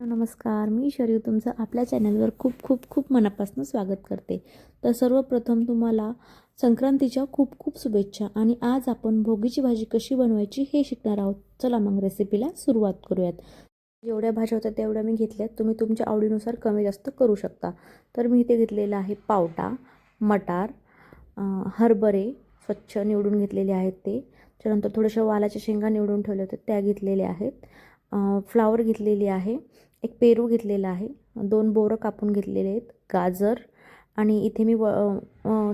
नमस्कार मी शरीर तुमचं आपल्या चॅनलवर खूप खूप खूप मनापासून स्वागत करते. तर सर्वप्रथम तुम्हाला संक्रांतीच्या खूप खूप शुभेच्छा आणि आज आपण भोगीची भाजी कशी बनवायची हे शिकणार आहोत. चला मग रेसिपीला सुरुवात करूयात. जेवढ्या भाज्या होत्या तेवढ्या मी घेतल्या तुम्ही तुमच्या आवडीनुसार कमी जास्त करू शकता. तर मी इथे घेतलेलं आहे पावटा मटार हरभरे स्वच्छ निवडून घेतलेले आहेत ते. त्यानंतर थोड्याशा वालाच्या शेंगा निवडून ठेवल्या होत्या त्या घेतलेल्या आहेत. फ्लावर घेतलेली आहे. एक पेरू घेतलेला आहे. दोन बोरं कापून घेतलेले आहेत. गाजर आणि इथे मी व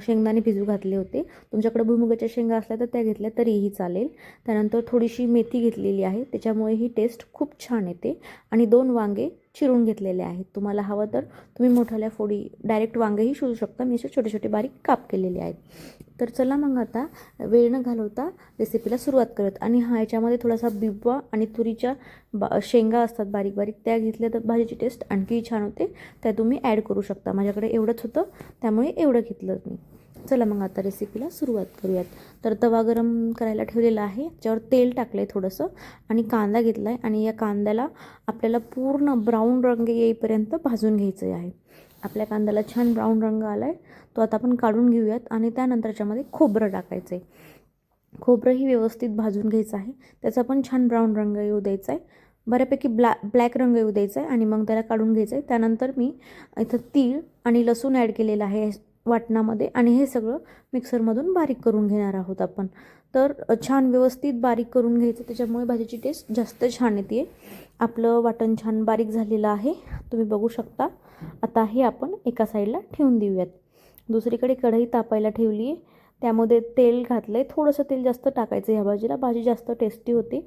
शेंगदाणे भिजू घातले होते. तुमच्याकडे भुईमुगाच्या शेंगा असल्या तर त्या घेतल्या तरीही चालेल. त्यानंतर थोडीशी मेथी घेतलेली आहे. त्याच्यामुळे ही टेस्ट खूप छान येते. आणि दोन वांगे चिरून घेतलेले आहेत. तुम्हाला हवं तर तुम्ही मोठ्याल्या फोडी डायरेक्ट वांगेही शिजू शकता. मी असे छोटे छोटे बारीक काप केलेले आहेत. तर चला मग आता वेळ न घालवता रेसिपीला सुरुवात करत आणि हा याच्यामध्ये थोडासा बिबवा आणि तुरीच्या बा शेंगा असतात बारीक बारीक त्या घेतल्या तर भाजीची टेस्ट आणखी छान होते. त्या तुम्ही ॲड करू शकता. माझ्याकडे एवढंच होतं. त्यामुळे एवढं घेतलं. मी चला मग आता रेसिपीला सुरुवात करूयात. तर तवा गरम करायला ठेवलेला आहे. त्याच्यावर तेल टाकलं आहे थोडंसं आणि कांदा घेतला आहे आणि या कांद्याला आपल्याला पूर्ण ब्राऊन रंग येईपर्यंत भाजून घ्यायचं आहे. आपल्या कांद्याला छान ब्राऊन रंग आला आहे तो आता आपण काढून घेऊयात आणि त्यानंतर त्याच्यामध्ये खोबरं टाकायचं आहे खोबरंही व्यवस्थित भाजून घ्यायचं आहे. त्याचा पण छान ब्राऊन रंग येऊ द्यायचा आहे बऱ्यापैकी ब्लॅ ब्लॅक रंग येऊ द्यायचा आहे आणि मग त्याला काढून घ्यायचं आहे त्यानंतर मी इथं तीळ आणि लसूण ॲड केलेलं आहे. वाटणामध्ये आणि हे सगळं मिक्सरमधून बारीक करून घेणार आहोत आपण. तर छान व्यवस्थित बारीक करून घ्यायचं त्याच्यामुळे भाजीची टेस्ट जास्त छान येते. आपलं वाटण छान बारीक झालेलं आहे. तुम्ही बघू शकता. आता हे आपण एका साईडला ठेवून देऊयात. दुसरीकडे कढई तापायला ठेवली आहे. त्यामध्ये तेल घातलं आहे थोडंसं तेल जास्त टाकायचं. ह्या भाजीला भाजी जास्त टेस्टी होते.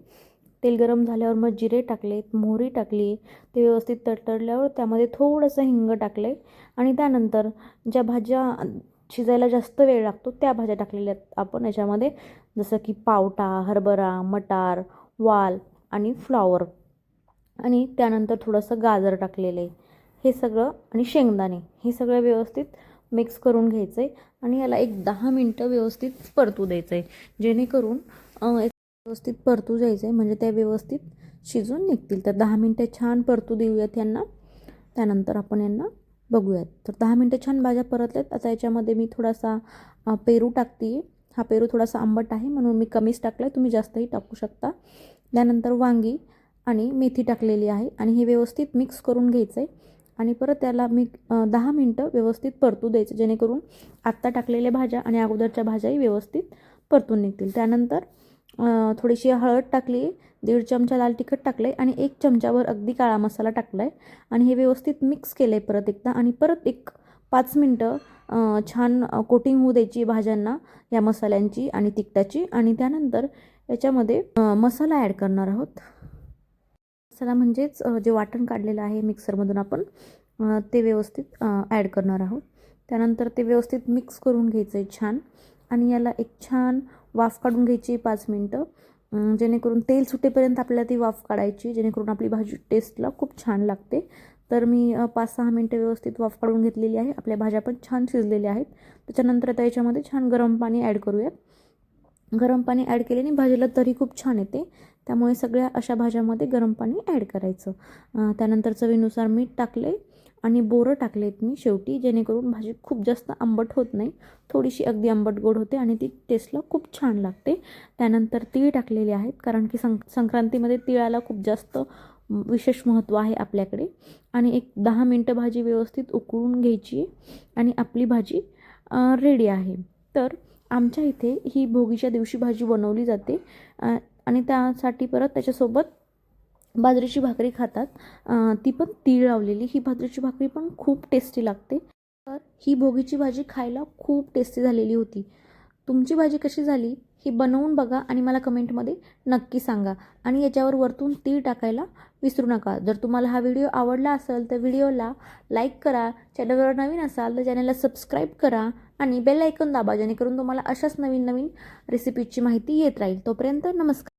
तेल गरम झाल्यावर मग जिरे टाकले मोहरी टाकली ते व्यवस्थित तडतडल्यावर त्यामध्ये थोडंसं हिंग टाकलं आहे आणि त्यानंतर ज्या भाज्या शिजायला जास्त वेळ लागतो त्या भाज्या टाकलेल्या आहेत. आपण याच्यामध्ये जसं की पावटा हरभरा मटार वाल आणि फ्लॉवर आणि त्यानंतर थोडंसं गाजर टाकलेलं. आहे हे सगळं आणि शेंगदाणे हे सगळं व्यवस्थित मिक्स करून घ्यायचं आहे आणि याला एक दहा मिनटं व्यवस्थित परतू द्यायचं आहे जेणेकरून व्यवस्थित परतू द्यायचं आहे म्हणजे त्या व्यवस्थित शिजून निघतील. तर दहा मिनटं छान परतू देऊयात यांना. त्यानंतर आपण यांना बघूयात. तर दहा मिनटं छान भाज्या परतल्यात. आता याच्यामध्ये मी थोडासा पेरू टाकते हा पेरू थोडासा आंबट आहे. म्हणून मी कमीच टाकला आहे तुम्ही जास्तही टाकू शकता. त्यानंतर वांगी आणि मेथी टाकलेली आहे. आणि हे व्यवस्थित मिक्स करून घ्यायचं आहे आणि परत त्याला मी दहा मिनटं व्यवस्थित परतू द्यायचं. जेणेकरून आत्ता टाकलेल्या भाज्या आणि अगोदरच्या भाज्याही व्यवस्थित परतून निघतील. त्यानंतर थोडीशी हळद टाकली दीड चमचा लाल तिखट टाकलं आहे आणि एक चमचावर अगदी काळा मसाला टाकला आहे आणि हे व्यवस्थित मिक्स केलं आहे परत एकदा आणि परत एक पाच मिनटं छान कोटिंग होऊ द्यायची भाज्यांना या मसाल्यांची आणि तिखटाची आणि त्यानंतर याच्यामध्ये मसाला ॲड करणार आहोत. मसाला म्हणजेच जे वाटण काढलेलं आहे मिक्सरमधून आपण ते व्यवस्थित ॲड करणार आहोत. त्यानंतर ते व्यवस्थित मिक्स करून घ्यायचं आहे छान. आणि याला एक छान वाफ काढून घ्यायची पाच मिनटं. जेणेकरून तेल सुटेपर्यंत आपल्याला ती वाफ काढायची जेणेकरून आपली भाजी टेस्टला खूप छान लागते. तर मी पाच सहा मिनटं व्यवस्थित वाफ काढून घेतलेली आहे. आपल्या भाज्या पण छान शिजलेल्या आहेत. त्याच्यानंतर आता याच्यामध्ये छान गरम पाणी ॲड करूयात गरम पाणी ॲड केल्याने भाजीला तरी खूप छान येते. त्यामुळे सगळ्या अशा भाज्यामध्ये गरम पाणी ॲड करायचं. त्यानंतर चवीनुसार मीठ टाकले आणि बोरं टाकलेत मी शेवटी जेणेकरून भाजी खूप जास्त आंबट होत नाही. थोडीशी अगदी आंबट गोड होते आणि ती टेस्टला खूप छान लागते. त्यानंतर तीळ टाकलेले आहेत कारण की सं संक्रांतीमध्ये तिळाला खूप जास्त विशेष महत्त्व आहे आपल्याकडे. आणि एक दहा मिनटं भाजी व्यवस्थित उकळून घ्यायची आणि आपली भाजी रेडी आहे. तर आमच्या इथे ही भोगीच्या दिवशी भाजी बनवली जाते. आणि त्यासाठी परत त्याच्यासोबत बाजरीची भाकरी खातात. ती पण तीळ लावलेली. ही बाजरीची भाकरी पण खूप टेस्टी लागते. तर ही भोगीची भाजी खायला खूप टेस्टी झालेली होती. तुमची भाजी कशी झाली ही बनवून बघा आणि मला कमेंटमध्ये नक्की सांगा. आणि याच्यावर वरतून तीळ टाकायला विसरू नका. जर तुम्हाला हा व्हिडिओ आवडला असेल तर व्हिडिओला लाईक करा. चॅनलवर नवीन असाल तर चॅनलला सबस्क्राईब करा आणि बेल ऐकून दाबा. जेणेकरून तुम्हाला अशाच नवीन नवीन रेसिपीची माहिती येत राहील. तोपर्यंत नमस्कार.